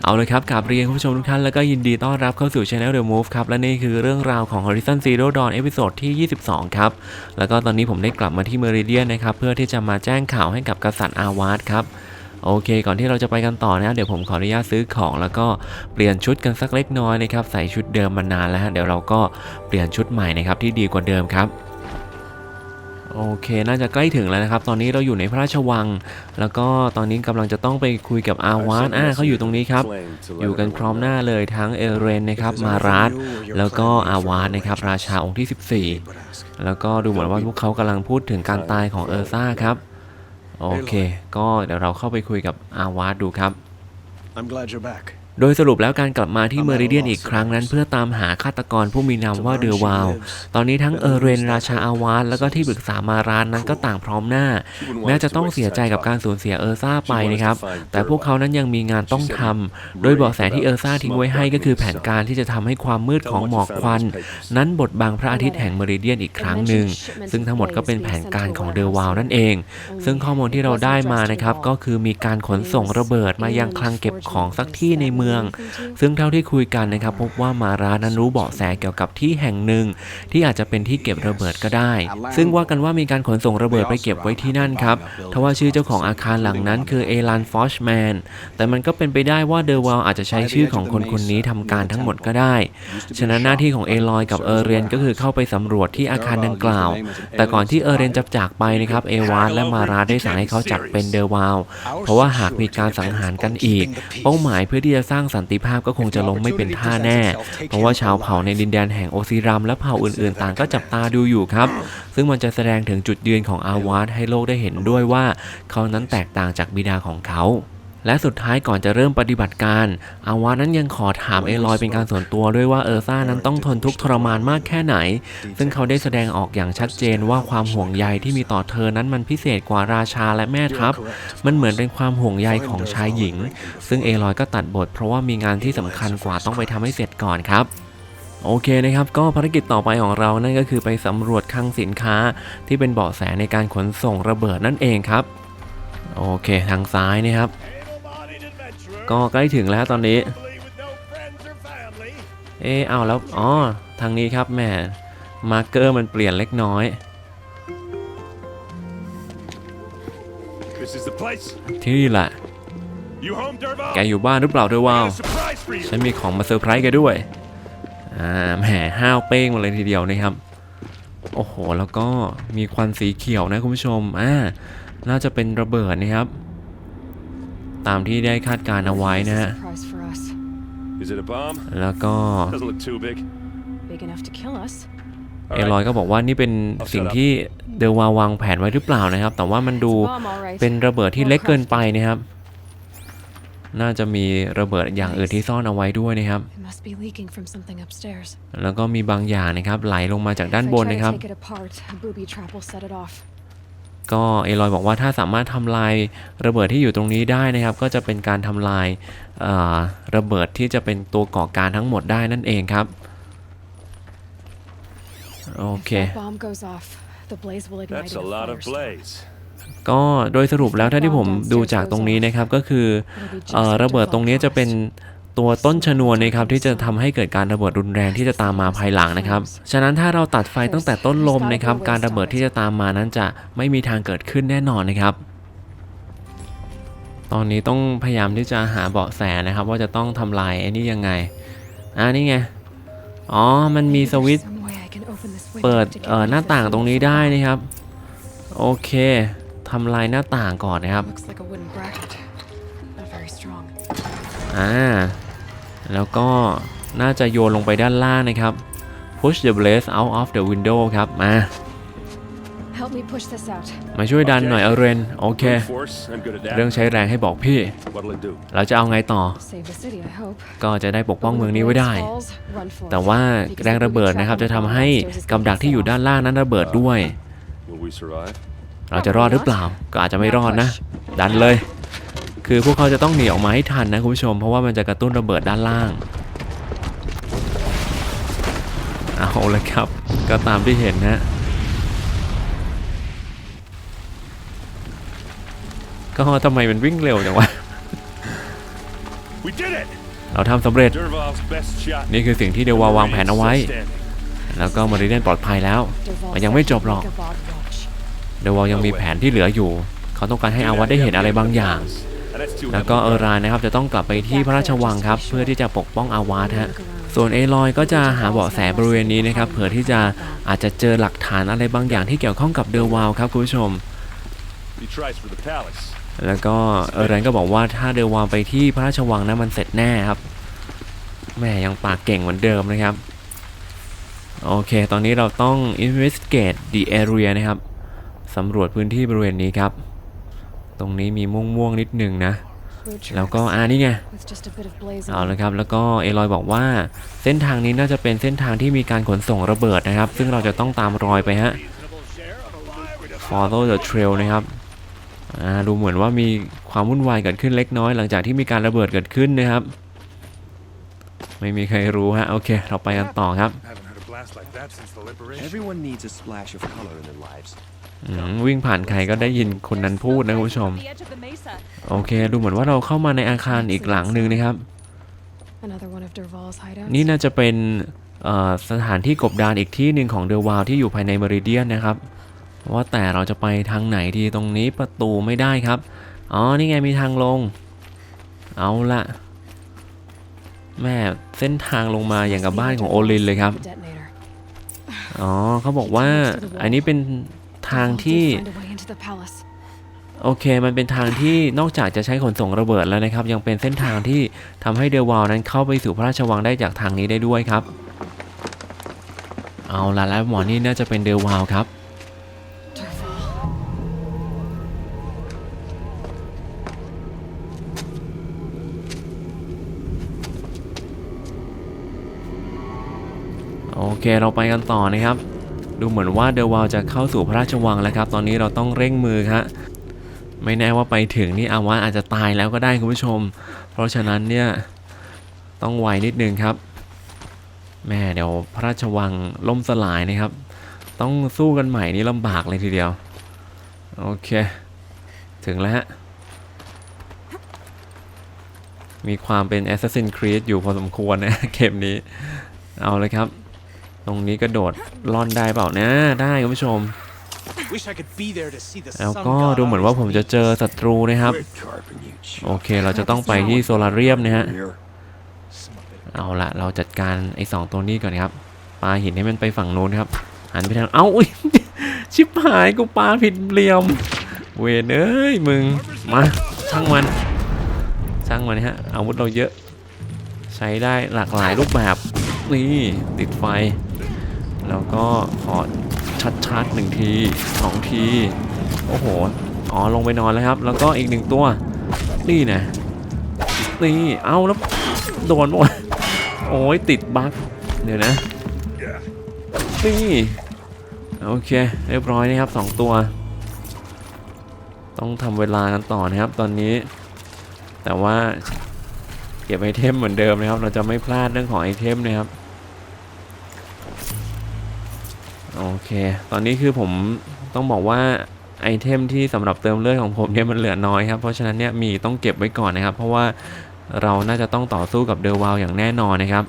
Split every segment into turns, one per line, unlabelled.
เอาเลยครับกราบเรียนคุณผู้ชมทุกท่านแล้วก็ยินดีต้อนรับเข้าสู่ Channel The Move ครับ และนี่คือเรื่องราวของ Horizon Zero Dawn เอพิโซดที่ 22 ครับ แล้วก็ตอนนี้ผมได้กลับมาที่เมริเดียนนะครับ เพื่อที่จะมาแจ้งข่าวให้กับกษัตริย์อาวาสครับ โอเค ก่อนที่เราจะไปกันต่อนะเดี๋ยวผมขออนุญาตซื้อของแล้วก็เปลี่ยนชุดกันสักเล็กน้อยนะครับใส่ชุดเดิมมานานแล้วฮะเดี๋ยวเราก็เปลี่ยนชุดใหม่นะครับที่ดีกว่าเดิมครับ โอเค น่าจะใกล้ถึงแล้วนะครับ ตอนนี้เราอยู่ในพระราชวัง แล้วก็ตอนนี้กำลังจะต้องไปคุยกับอาวานอ่าเขาอยู่ตรงนี้ครับ อยู่กันพร้อมหน้าเลยทั้งเอเรนนะครับ มาราสแล้วก็อาวานนะครับ ราชาองค์ที่ 14 แล้วก็ดูเหมือนว่าพวกเขากำลังพูดถึงการตายของเออร์ซ่าครับ โอเค ก็เดี๋ยวเราเข้าไปคุยกับอาวาสดูครับ
I'm glad you're back.
โดยสรุปแล้วการกลับมาที่เมริเดียนอีกครั้งนั้น เพื่อตามหาฆาตกรผู้มีนามว่าเดอวาลตอนนี้ทั้งเอเรนราชาอาวาสแล้วก็ที่ปรึกษามารานนั้นก็ต่างพร้อมหน้า แม้จะต้องเสียใจกับการสูญเสียเออร์ซ่าไปนะครับ แต่พวกเขานั้นยังมีงานต้องทำโดยเบาะแสที่เออร์ซ่าทิ้งไว้ให้ก็คือแผนการที่จะทำให้ความมืดของหมอกควัน นั้นบดบังพระอาทิตย์แห่งเมริเดียนอีกครั้งหนึ่ง ซึ่งทั้งหมดก็เป็นแผนการของเดอวาลนั่นเอง ซึ่งข้อมูลที่เราได้มานะครับก็คือมีการขนส่งระเบิดมายังคลังเก็บของสักที่ในเมืองซึ่งเท่าที่คุยกันนะครับพบว่ามารานั้นรู้เบาะแสเกี่ยวกับที่แห่งหนึ่ง ที่อาจจะเป็นที่เก็บระเบิดก็ได้ ซึ่งว่ากันว่ามีการขนส่งระเบิดไปเก็บไว้ที่นั่นครับทว่าชื่อเจ้าของอาคารหลังนั้นคือเอลานฟอชแมนแต่มันก็เป็นไปได้ว่าเดอร์วาลอาจจะใช้ชื่อของคนคนนี้ทำการทั้งหมดก็ได้ ฉะนั้นหน้าที่ของเอลอยกับเอเรนก็คือเข้าไปสำรวจที่อาคารดังกล่าว แต่ก่อนที่เอเรนจะจากไปนะครับเอวานและมาราได้สั่งให้เขาจับเป็นเดอร์วาลเพราะว่าหากมีการสังหารกันอีก เป้าหมายเพื่อที่จะสร้างสันติภาพก็คงจะล้มไม่เป็นท่าแน่ เพราะว่าชาวเผ่าในดินแดนแห่งโอซิรัมและเผ่าอื่นๆ ต่างก็จับตาดูอยู่ครับ ซึ่งมันจะแสดงถึงจุดยืนของอาวาสให้โลกได้เห็นด้วยว่า เขานั้นแตกต่างจากบิดาของเขา และสุดท้ายก่อนจะเริ่มปฏิบัติการ อาวานั้นยังขอถามเอลอยเป็นการส่วนตัวด้วยว่าเออร์ซ่านั้นต้องทนทุกข์ทรมานมากแค่ไหน ซึ่งเขาได้แสดงออกอย่างชัดเจนว่าความห่วงใยที่มีต่อเธอนั้นมันพิเศษกว่าราชาและแม่ทัพ มันเหมือนเป็นความห่วงใยของชายหญิง ซึ่งเอลอยก็ตัดบทเพราะว่ามีงานที่สำคัญกว่าต้องไปทำให้เสร็จก่อนครับโอเคนะครับ ก็ภารกิจต่อไปของเรานั่นก็คือไปสำรวจคลังสินค้าที่เป็นเบาะแสในการขนส่งระเบิดนั่นเองครับ โอเคทางซ้ายนี่ครับ ก็ใกล้ถึงแล้วตอนนี้ เออเอาแล้ว อ๋อ ทางนี้ครับแหม่มาร์กเกอร์มันเปลี่ยนเล็กน้อย
This is the place.
ที่นี่แหละ
You home, Derval?
แกอยู่บ้านหรือเปล่าด้วย
I
ว้าว
got a surprise for you.
ฉันมีของมาเซอร์ไพรส์แกด้วย อ่าแหมห้าวเป้งมาเลยทีเดียวนะครับ โอ้โห แล้วก็มีควันสีเขียวนะคุณผู้ชม อ่า น่าจะเป็นระเบิดนะครับ ตามที่ได้คาดการณ์เอาไว้นะฮะ
Surprise for us.
Is it a bomb?
แล้วก็
Doesn't look too big.
Big enough to kill us.
เอลอยก็บอกว่านี่เป็นสิ่งที่เดลวาวางแผนไว้หรือเปล่านะครับ แต่ว่ามันดู
It's a bomb, all right.
เป็นระเบิดที่เล็กเกินไปนะครับ น่าจะมีระเบิดอย่างอื่นที่ซ่อนเอาไว้ด้วยนะครับ
It must be leaking from something upstairs.
แล้วก็มีบางอย่างนะครับไหลลงมาจากด้าน
If
บ
I
น
try to
นะครับ ก็เอลอยบอกว่าถ้าสามารถทำลายระเบิดที่อยู่ตรงนี้ได้นะครับ ก็จะเป็นการทำลายเอ่อระเบิดที่จะเป็นตัวก่อการทั้งหมดได้นั่นเองครับโอ
If
เค
that bomb goes off, the blaze will ignite
That's
in
a
a
lot of
firestorm.
blaze.
ก็โดยสรุปแล้วถ้าที่ผมดูจากตรงนี้นะครับก็คือเอ่อระเบิดตรงนี้จะเป็น ตัวต้นชนวนนะครับที่จะทำให้เกิดการระเบิดรุนแรงที่จะตามมาภายหลังนะครับ ฉะนั้นถ้าเราตัดไฟตั้งแต่ต้นลมนะครับ การระเบิดที่จะตามมานั้นจะไม่มีทางเกิดขึ้นแน่นอนนะครับตอนนี้ต้องพยายามที่จะหาเบาะแสนะครับ ว่าจะต้องทำลายไอ้นี่ยังไง อ่านี่ไง อ๋อ มันมีสวิตช์เปิดเอ่อหน้าต่างตรงนี้ได้นะครับ โอเคทำลายหน้าต่างก่อนนะครับ อ่า แล้วก็น่าจะโยนลงไปด้านล่างนะครับ push the blaze out of the window ครับ มา
Help me push this out.
มาช่วยดันหน่อยเอเรน โอเค
Brute force. I'm good at
เรื่อง
that.
ใช้แรงให้บอกพี่
What'll it do?
เราจะเอาไงต่อ
Save the city, I hope.
ก็จะได้ปกป้อง
But
เมือง
when
นี้
the
ไว้ได้
blaze falls, run for
แต่
it.
ว่า
Because
แรง
the
ระเบิด
booby
นะครับ
trap
จะ
on
ทำ
the
ให้
upstairs is
กับดัก
gonna
ที่อยู่
set
ด้านล่างนั้นระเบิดด้วย
Will we survive?
เราจะรอดหรือเปล่า ก็อาจจะไม่รอดนะ ดันเลย คือพวกเขาจะต้องหนีออกมาให้ทันนะคุณผู้ชม เพราะว่ามันจะกระตุ้นระเบิดด้านล่าง เอาเลยครับ ก็ตามที่เห็นนะก็ทำไมมันวิ่งเร็วจังวะเราทำสำเร็จ นี่คือสิ่งที่เดวาวางแผนเอาไว้ แล้วก็เมริเดนปลอดภัยแล้ว มันยังไม่จบหรอก เดวายังมีแผนที่เหลืออยู่ เขาต้องการให้อาวัตได้เห็นอะไรบางอย่าง แล้วก็เออรานนะครับจะต้องกลับไปที่พระราชวังครับ เพื่อที่จะปกป้องอาวาสฮะส่วนเอลอยก็จะหาเบาะแสบริเวณนี้นะครับเผื่อที่จะอาจจะเจอหลักฐานอะไรบางอย่างที่เกี่ยวข้องกับเดอวาวครับคุณผู้ชม แล้วก็เออแรนก็บอกว่าถ้าเดอวาวไปที่พระราชวังนะมันเสร็จแน่ครับแม่ยังปากเก่งเหมือนเดิมนะครับ โอเค ตอนนี้เราต้อง investigate the area นะครับสำรวจพื้นที่บริเวณนี้ครับ ตรงนี้มีม่วงๆนิดหนึ่งนะ
Road
แล้วก็
tracks
อ่านี่ไง
with just a bit of blazing.
เอาละครับแล้วก็เอลอยบอกว่าเส้นทางนี้น่าจะเป็นเส้นทางที่มีการขนส่งระเบิดนะครับ ซึ่งเราจะต้องตามรอยไปฮะ follow the trail นะครับอ่าดูเหมือนว่ามีความวุ่นวายเกิดขึ้นเล็กน้อย หลังจากที่มีการระเบิดเกิดขึ้นนะครับ ไม่มีใครรู้ฮะโอเค เราไปกันต่อครับ
Haven't heard a blast like that since the liberation.
Everyone needs a splash of color in their lives.
อืมวิ่งผ่านใครก็ได้ยินคนนั้นพูดนะคุณผู้ชม โอเค ดูเหมือนว่าเราเข้ามาในอาคารอีกหลังหนึ่งนะครับ
Another one of Dervahl's hideouts.
นี่น่าจะเป็นเอ่อสถานที่กบดานอีกที่หนึ่งของเดอะวาลที่อยู่ภายในเมริเดียนนะครับ ว่าแต่เราจะไปทางไหนดีตรงนี้ประตูไม่ได้ครับ อ๋อ นี่ไงมีทางลง เอาละแม่เส้นทางลงมาอย่างกับบ้านของโอลินเลยครับ
The detonator.
อ๋อเขาบอกว่าอันนี้เป็น ทาง
Dervahl
ที่
did find a way into the palace.
โอเค มันเป็นทางที่นอกจากจะใช้ขนส่งระเบิดแล้วนะครับ ยังเป็นเส้นทางที่ทำให้เดอะวาลนั้นเข้าไปสู่พระราชวังได้จากทางนี้ได้ด้วยครับ เอาละแล้วหมอนี่น่าจะเป็นเดอะวาลครับ
Dervahl.
โอเคเราไปกันต่อนะครับ ดูเหมือนว่าเดอะวาลจะเข้าสู่พระราชวังแล้วครับ ตอนนี้เราต้องเร่งมือครับไม่แน่ว่าไปถึงนี่อาวาสอาจจะตายแล้วก็ได้คุณผู้ชม เพราะฉะนั้นเนี่ยต้องไวนิดนึงครับ แม่เดี๋ยวพระราชวังล่มสลายนะครับ ต้องสู้กันใหม่นี่ลำบากเลยทีเดียว โอเค ถึงแล้วฮะ มีความเป็น Assassin's Creed อยู่พอสมควรนะเกมนี้ เอาเลยครับ ตรงนี้กระโดดล่อนได้เปล่านะ ได้คุณผู้ชม
Wish I could be there to see the
แล้ว
sun
ก็
god
ดูเหมือนว่าผมจะเจอศัตรูนะครับ
Quit carping, you chump.
โอเคเราจะต้องไปที่โซลาเรียมนะฮะ
Here.
Some of it.
เอาละเราจัดการไอ้สองตัวนี้ก่อนครับปาหินให้มันไปฝั่งนู้นครับ หันไปทาง เอ้าอุ้ยชิบหายกูปาผิดเหลี่ยม เวนเอ้ยมึง มาช่างมันช่างมันฮะอาวุธเราเยอะ ใช้ได้หลากหลายรูปแบบนี่ติดไฟ แล้วก็ขอชัดๆหนึ่งทีสองที โอ้โห อ๋อ ลงไปนอนแล้วครับ แล้วก็อีกหนึ่งตัว นี่นะนี่เอาแล้วโดนปะวะโอ้ยติดบั๊กเดี๋ยวนะ นี่ โอเค เรียบร้อยนะครับสองตัว ต้องทำเวลากันต่อนะครับตอนนี้ แต่ว่าเก็บไอเทมเหมือนเดิมนะครับ เราจะไม่พลาดเรื่องของไอเทมนะครับ โอเค ตอนนี้คือผมต้องบอกว่าไอเทมที่สำหรับเติมเลือดของผมเนี่ยมันเหลือน้อยครับ เพราะฉะนั้นเนี่ยมีต้องเก็บไว้ก่อนนะครับ เพราะว่าเราน่าจะต้องต่อสู้กับเดอวาลอย่างแน่นอนนะครับ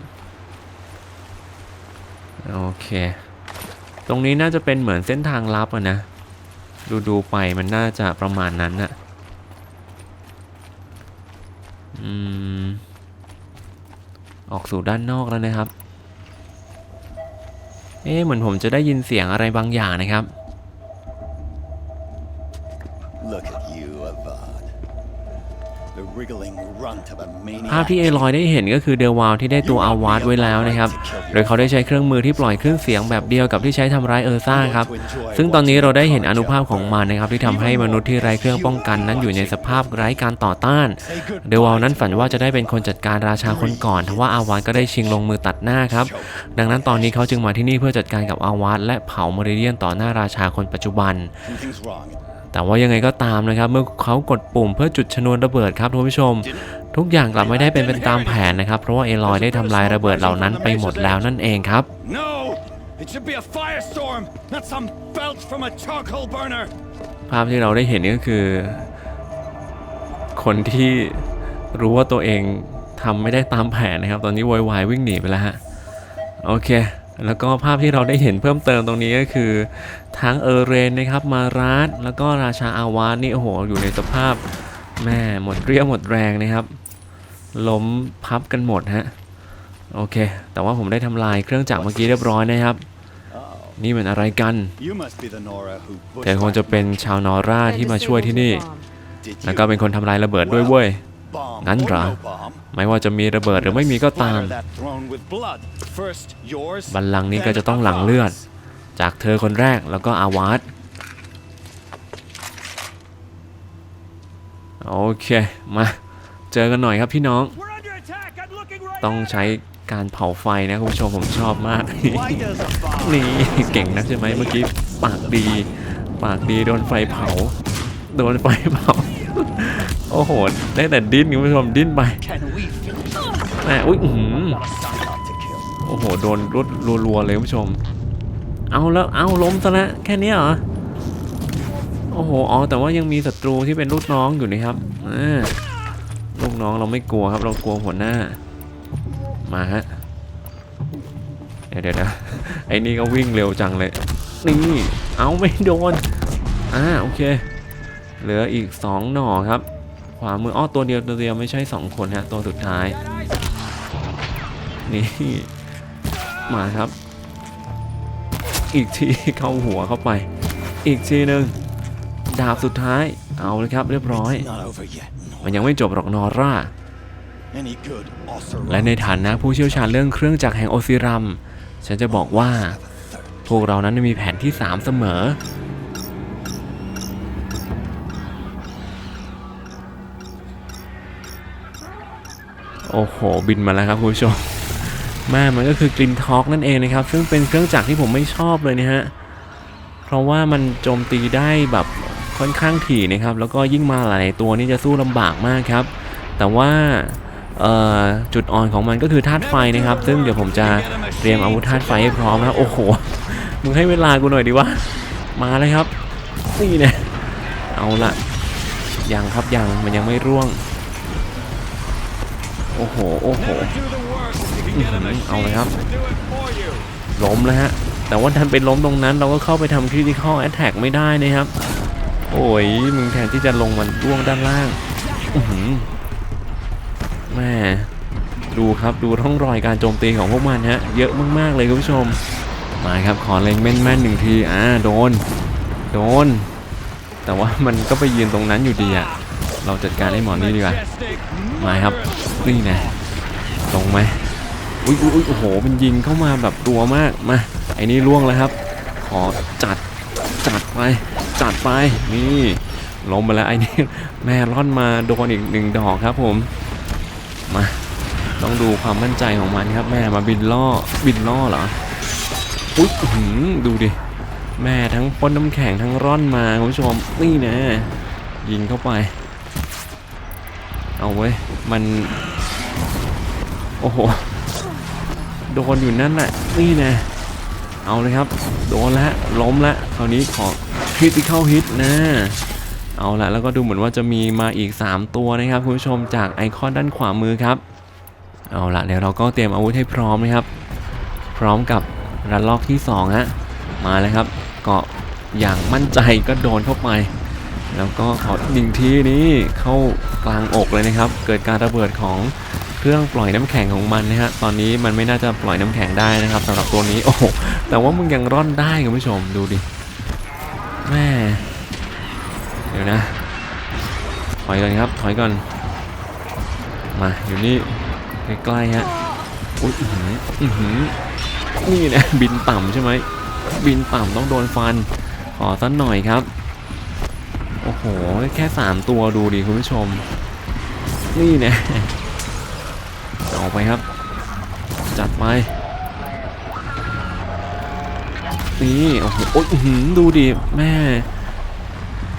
โอเค ตรงนี้น่าจะเป็นเหมือนเส้นทางลับอะนะ ดูดูๆไปมันน่าจะประมาณนั้นอะอืม ออกสู่ด้านนอกแล้วนะครับ เอ๊ะเหมือนผมจะได้ยินเสียงอะไรบางอย่างนะครับ
Look at
ภาพที่เอลอยได้เห็นก็คือเดวาลที่ได้ตัวอาวาสไว้แล้วนะครับ โดยเขาได้ใช้เครื่องมือที่ปล่อยคลื่นเสียงแบบเดียวกับที่ใช้ทำร้ายเออร์ซ่าครับ ซึ่งตอนนี้เราได้เห็นอนุภาพของมันนะครับที่ทำให้มนุษย์ที่ไร้เครื่องป้องกันนั้นอยู่ในสภาพไร้การต่อต้าน เดวาลนั้นฝันว่าจะได้เป็นคนจัดการราชาคนก่อนทว่าอาวาสก็ได้ชิงลงมือตัดหน้าครับ ดังนั้นตอนนี้เขาจึงมาที่นี่เพื่อจัดการกับอาวาสและเผามริเดียนต่อหน้าราชาคนปัจจุบัน แต่ว่ายังไงก็ตามนะครับ เมื่อเขากดปุ่มเพื่อจุดชนวนระเบิดครับท่านผู้ชม ทุกอย่างกลับไม่ได้เป็นไปตามแผนนะครับ เพราะว่าเอลอยได้ทำลายระเบิดเหล่านั้นไปหมดแล้วนั่นเองครับ
No! It should be a firestorm, not some belch from a charcoal burner.
ภาพที่เราได้เห็นนี่ก็คือ คนที่รู้ว่าตัวเองทำไม่ได้ตามแผนนะครับ ตอนนี้โวยวายวิ่งหนีไปแล้วฮะ โอเค แล้วก็ภาพที่เราได้เห็นเพิ่มเติมตรงนี้ก็คือ ทั้งเออเรนนะครับมาราสแล้วก็ราชาอาวาสนี่โอ้โหอยู่ในสภาพแม่หมดเรี่ยวหมดแรงนะครับ ล้มพับกันหมดฮะโอเค แต่ว่าผมได้ทำลายเครื่องจักรเมื่อกี้เรียบร้อยนะครับ นี่มันอะไรกันแต่คงจะเป็นชาวนอร่าที่มาช่วยที่นี่ แล้วก็เป็นคนทำลายระเบิดด้วยเว้ย
bomb
งั้นเหรอ ไม่ว่าจะมีระเบิดหรือไม่มีก็ตาม
Splatter that throne with blood. First yours,
บัลลังก์นี้
then
ก็จะต้องหลั่งเลือด
Avad's.
จากเธอคนแรกแล้วก็อาวาสโอเค มา เจอกันหน่อยครับพี่น้อง
We're under attack. I'm looking right
ต้องใช้การเผาไฟนะคุณผู้ชมผมชอบมาก
Why does a bomb
นี่เก่งนักใช่ไหมเมื่อกี้ปากดี ปากดีโดนไฟเผา โดนไฟเผา โอ้โห ได้แต่ดิ้นคุณผู้ชมดิ้นไป
can we finish?
แหมอุ้ยอื้อหือ
Sign up to kill.
โอ้โห โดนรถรัวๆเลยผู้ชม เอาแล้ว เอาล้มซะแล้วแค่นี้เหรอ โอ้โห อ๋อ แต่ว่ายังมีศัตรูที่เป็นลูกน้องอยู่นะครับอ่าลูกน้องเราไม่กลัวครับ เรากลัวหัวหน้า มาฮะ เดี๋ยวเดี๋ยวนะไอ้นี่ก็วิ่งเร็วจังเลย นี่ เอาไม่โดน อ่า โอเค เหลืออีกสองหน่อครับ ขวามืออ้อตัวเดียวตัวเดียวไม่ใช่สองคนฮะ ตัวสุดท้าย นี่มาครับ อีกทีเข้าหัวเข้าไป อีกทีหนึ่งดาบสุดท้ายเอาเลยครับเรียบร้อย
It's not over yet.
มันยังไม่จบหรอกนอร่า
Any good, Osir.
และในฐานะผู้เชี่ยวชาญเรื่องเครื่องจักรแห่งโอซิรัม ฉันจะบอกว่า พวกเรานั้นมีแผนที่ 3 เสมอ โอ้โห บินมาแล้วครับคุณผู้ชม ม่มันก็คือกลินทอกนั่นเองนะครับ ซึ่งเป็นเครื่องจักรที่ผมไม่ชอบเลยนะฮะ เพราะว่ามันโจมตีได้แบบค่อนข้างถี่นะครับ แล้วก็ยิ่งมาหลายตัวนี่จะสู้ลำบากมากครับ แต่ว่าจุดอ่อนของมันก็คือธาตุไฟนะครับ ซึ่งเดี๋ยวผมจะเตรียมอาวุธธาตุไฟให้พร้อมนะโอ้โห มึงให้เวลากูหน่อยดีวะ มาเลยครับ นี่เนี่ยเอาละยังครับยังมันยังไม่ร่วง โอ้โห โอ้โห
Do the work. You can get a machine
เอาเลยครับ
to do it for you.
ล้มแล้วฮะ แต่ว่าดันไปล้มตรงนั้น เราก็เข้าไปทำ critical attack ไม่ได้นะครับ โอ้ย มึงแทนที่จะลงมันร่วงด้านล่างอื้อหือแม่ดูครับดูร่องรอยการโจมตีของพวกมันฮะ เยอะมากๆเลยคุณผู้ชม มาครับขอเล็งแม่นๆหนึ่งที อ่า โดน โดน แต่ว่ามันก็ไปยืนตรงนั้นอยู่ดีอะเราจัดการไอ้หมอนี่ดีกว่า
Majestic.
มาครับ นี่นะตรงไหม อุ้ยอุ้ยโอ้โหมันยิงเข้ามาแบบตัวมากมาไอ้นี่ล่วงแล้วครับ ขอจัดจัดไปจัดไปนี่ล้มไปแล้วไอ้นี่แม่ร่อนมาโดนอีกหนึ่งดอกครับผมมาต้องดูความมั่นใจของมันครับแม่มาบินล่อบินล่อเหรออุ๊ยอื้อหือดูดิแม่ทั้งพ่นน้ำแข็งทั้งร่อนมาคุณผู้ชมนี่นะ ยิงเข้าไป เอาเว้มัน โอ้โห โดนอยู่นั่นแหละนี่นะเอาเลยครับ โดนแล้วล้มแล้วคราวนี้ขอ critical hit นะ เอาละแล้วก็ดูเหมือนว่าจะมีมาอีก 3 ตัวนะครับคุณผู้ชมจากไอคอนด้านขวามือครับ เอาละเดี๋ยวเราก็เตรียมอาวุธให้พร้อมนะครับ พร้อมกับระลอกที่2ฮะมาเลยครับเกาะอย่างมั่นใจก็โดนเข้าไป แล้วก็ขอหนึ่งทีนี้เข้ากลางอกเลยนะครับ เกิดการระเบิดของ เครื่องปล่อยน้ำแข็งของมันนะฮะตอนนี้มันไม่น่าจะปล่อยน้ำแข็งได้นะครับสำหรับตัวนี้โอ้โหแต่ว่ามึงยังร่อนได้คุณผู้ชมดูดิแม่เดี๋ยวนะ ถอยก่อนครับถอยก่อน มาอยู่นี่ใกล้ๆฮะอุ้ยอื้อหืออื้อหือนี่นะบินต่ำใช่ไหมบินต่ำต้องโดนฟันขอสักหน่อยครับโอ้โหแค่ 3 ตัวดูดิคุณผู้ชม นี่นะ เอาไปครับ จัดไปนี่โอ้โหโอ้ยดูดิแม่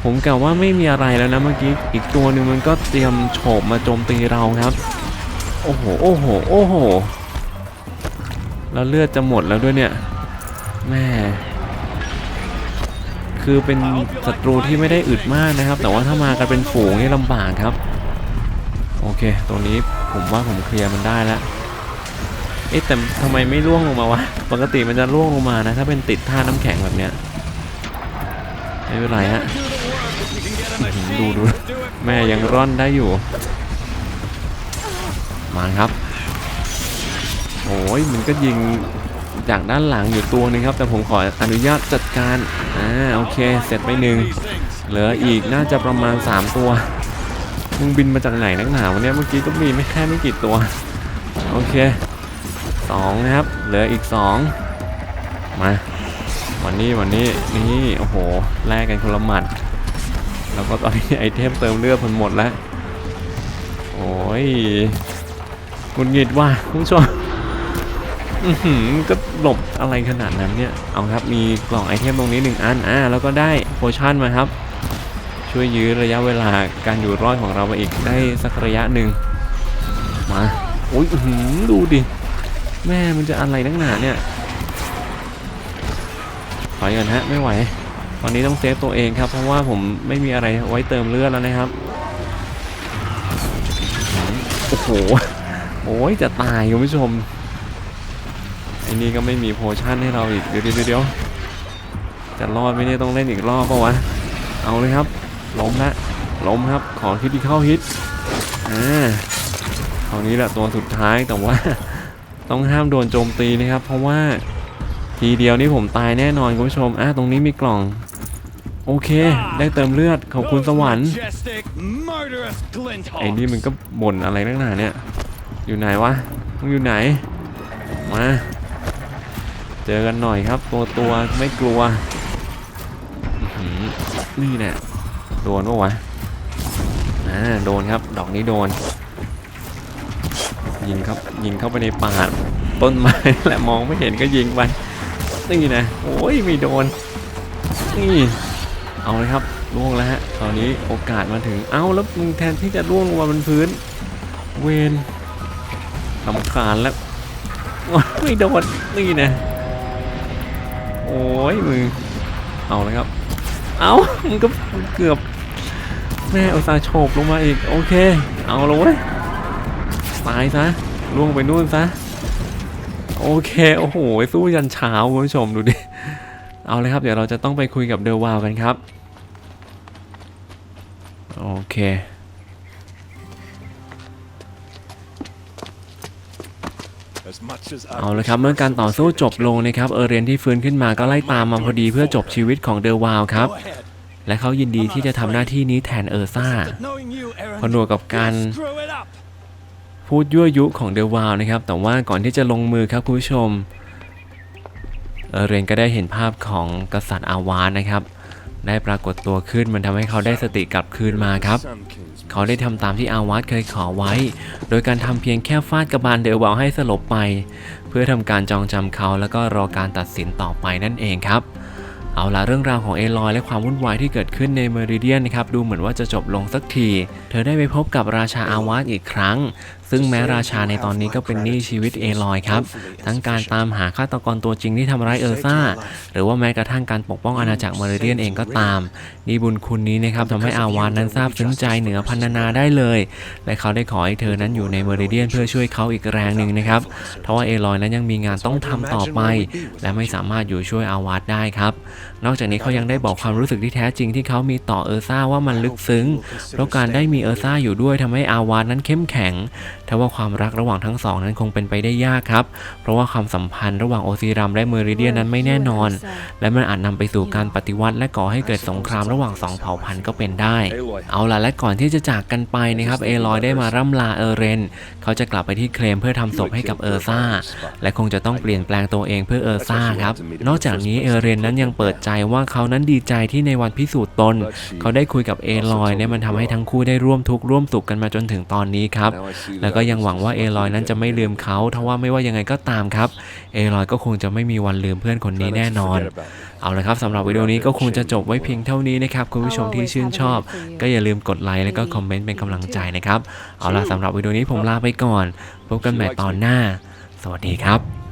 ผมกล่าวว่าไม่มีอะไรแล้วนะเมื่อกี้อีกตัวหนึ่งมันก็เตรียมโฉบมาโจมตีเราครับ โอ้โหโอ้โหโอ้โหแล้วเลือดจะหมดแล้วด้วยเนี่ยแม่คือเป็นศัตรูที่ไม่ได้อึดมากนะครับ แต่ว่าถ้ามากันเป็นฝูงนี่ลำบากครับ โอเค ตรงนี้ผมว่าผมเคลียร์มันได้แล้ว เอ๊ะแต่ทำไมไม่ร่วงลงมาวะ ปกติมันจะร่วงลงมานะ ถ้าเป็นติดท่าน้ำแข็งแบบเนี้ย ไม่เป็นไรฮะ ดูดู แม่ยังร่อนได้อยู่ มาครับ โอ้ยมันก็ยิงจากด้านหลังอยู่ตัวหนึงครับ แต่ผมขออนุญาตจัดการ อ่า โอเค เสร็จไปหนึ่ง เหลืออีกน่าจะประมาณ 3 ตัว มึงบินมาจากไหนนักหนาวะเนี่ยเมื่อกี้ก็มีไม่แค่ไม่กี่ตัว โอเคสองนะครับ เหลืออีก2มาวันนี้วันนี้นี่โอ้โหแลกกันคนละหมัด แล้วก็ตอนนี้ไอเทมเติมเลือดมันหมดแล้ว โอ้ยหงุดหงิดว่ะคุณผู้ชมก็หลบอะไรขนาดนั้นเนี่ย เอาครับ มีกล่องไอเทมตรงนี้หนึ่งอัน อ่า แล้วก็ได้โพชั่นมาครับ ช่วยยื้อระยะเวลาการอยู่รอดของเราไปอีกได้สักระยะหนึ่งมาโอ้ยดูดิ แม่มันจะอะไรนักหนาเนี่ยถอยกันฮะไม่ไหว ตอนนี้ต้องเซฟตัวเองครับ เพราะว่าผมไม่มีอะไรไว้เติมเลือดแล้วนะครับโอ้โหโอ้ยจะตายคุณผู้ชมอ้นี่ก็ไม่มีโพชั่นให้เราอีกเดี๋ยวเดี๋ยวเดี๋ยวจะรอดไหม่เนี่ยต้องเล่นอีกรอบปะวะ เอาเลยครับ ล้มละล้มครับขอคิดที่เข้าฮิตอ่าคราวนี้แหละตัวสุดท้ายแต่ว่าต้องห้ามโดนโจมตีนะครับ เพราะว่าทีเดียวนี่ผมตายแน่นอนคุณผู้ชมอะตรงนี้มีกล่อง โอเค ได้เติมเลือดขอบคุณสวรรค์
Majestic, murderous glint
ไอ้นี่มันก็บ่นอะไรนักหนาเนี่ย อยู่ไหนวะมึงอยู่ไหนมาเจอกันหน่อยครับ ตัวตัวไม่กลัวอื้อหือนี่แน่ โดนปะวะอ่าโดนครับ ดอกนี้โดน ยิงครับ ยิงเข้าไปในป่าต้นไม้แหละมองไม่เห็นก็ยิงไปนี่นะโอ้ยไม่โดน นี่ เอาเลยครับล่วงแล้วฮะตอนนี้โอกาสมาถึง เอ้าแล้วมึงแทนที่จะล่วงลงมาบนพื้น เวนลำคาญแล้วไม่โดนนี่นะโอ้ยมึงเอาเลยครับ เอามึงก็เกือบ แม่อุตส่าห์โฉบลงมาอีก โอเค เอาเลยเว้ยตายซะล่วงไปนู่นซะ โอเค โอ้โห สู้ยันเช้าคุณผู้ชมดูดิ เอาเลยครับ เดี๋ยวเราจะต้องไปคุยกับเดอวาวกันครับ โอเค
As much as
เอาละครับเมื่อการต่อสู้จบลงนะครับเออเรนที่ฟื้นขึ้นมาก็ไล่ตามมาพอดีเพื่อจบชีวิตของเดอวาวครับ
Go ahead.
และเขายินดีที่จะทำหน้าที่นี้แทนเออร์ซ่า
But knowing you, Aaron,
ผนวกกับการ
you'll screw it up.
พูดยั่วยุของเดวาวนะครับ แต่ว่าก่อนที่จะลงมือครับคุณผู้ชมเออเรนก็ได้เห็นภาพของกษัตริย์อาวานนะครับ ได้ปรากฏตัวขึ้นมันทำให้เขาได้สติกลับคืนมาครับ เขาได้ทำตามที่อาวาสเคยขอไว้ โดยการทำเพียงแค่ฟาดกระบาลเดวาวให้สลบไป เพื่อทำการจองจำเขาแล้วก็รอการตัดสินต่อไปนั่นเองครับ เอาละเรื่องราวของเอลอยและความวุ่นวายที่เกิดขึ้นในเมริเดียนนะครับดูเหมือนว่าจะจบลงสักที เธอได้ไปพบกับราชาอาวาสอีกครั้งซึ่งแม้ราชาในตอนนี้ก็เป็นหนี้ชีวิตเอลอยครับ ทั้งการตามหาฆาตกรตัวจริงที่ทำร้ายเออร์ซ่า หรือว่าแม้กระทั่งการปกป้องอาณาจักรเมริเดียนเองก็ตาม นี่บุญคุณนี้นะครับทำให้อาวานนั้นซาบซึ้งใจเหนือพันนานาได้เลย และเขาได้ขอให้เธอนั้นอยู่ในเมริเดียนเพื่อช่วยเขาอีกแรงหนึ่งนะครับเพราะว่าเอลอยนั้นยังมีงานต้องทำต่อไป และไม่สามารถอยู่ช่วยอาวาสได้ครับ นอกจากนี้เขายังได้บอกความรู้สึกที่แท้จริงที่เขามีต่อเออร์ซ่าว่ามันลึกซึ้ง เพราะการได้มีเออร์ซ่าอยู่ด้วยทำให้อาวานนั้นเข้มแข็งทว่าความรักระหว่างทั้งสองนั้นคงเป็นไปได้ยากครับ เพราะว่าความสัมพันธ์ระหว่างโอซิรัมและเมริเดียนนั้นไม่แน่นอน และมันอาจนำไปสู่การปฏิวัติและก่อให้เกิดสงครามระหว่างสองเผ่าพันธุ์ก็เป็นได้ เอาล่ะและก่อนที่จะจากกันไปนะครับเอลอยได้มาร่ำลาเออร์เรน เขาจะกลับไปที่เคลมเพื่อทำศพให้กับเออร์ซ่า และคงจะต้องเปลี่ยนแปลงตัวเองเพื่อเออร์ซ่าครับ นอกจากนี้เออร์เรนนั้นยังเปิดใจว่าเขานั้นดีใจที่ในวันพิสูจน์ตน เขาได้คุยกับเอลอยและมันทำให้ทั้งคู่ได้ร่วมทุกข์ร่วมสุขกันมาจนถึงตอนนี้ครับ แล้วก็ยังหวังว่าเอลอยนั้นจะไม่ลืมเขาทว่าไม่ว่ายังไงก็ตามครับ เอลอยก็คงจะไม่มีวันลืมเพื่อนคนนี้แน่นอน เอาละครับสำหรับวิดีโอนี้ก็คงจะจบไว้เพียงเท่านี้นะครับคุณผู้ชมที่ชื่นชอบ ก็อย่าลืมกดไลค์แล้วก็คอมเมนต์เป็นกำลังใจนะครับ เอาล่ะสำหรับวิดีโอนี้ผมลาไปก่อน พบกันใหม่ตอนหน้า สวัสดีครับ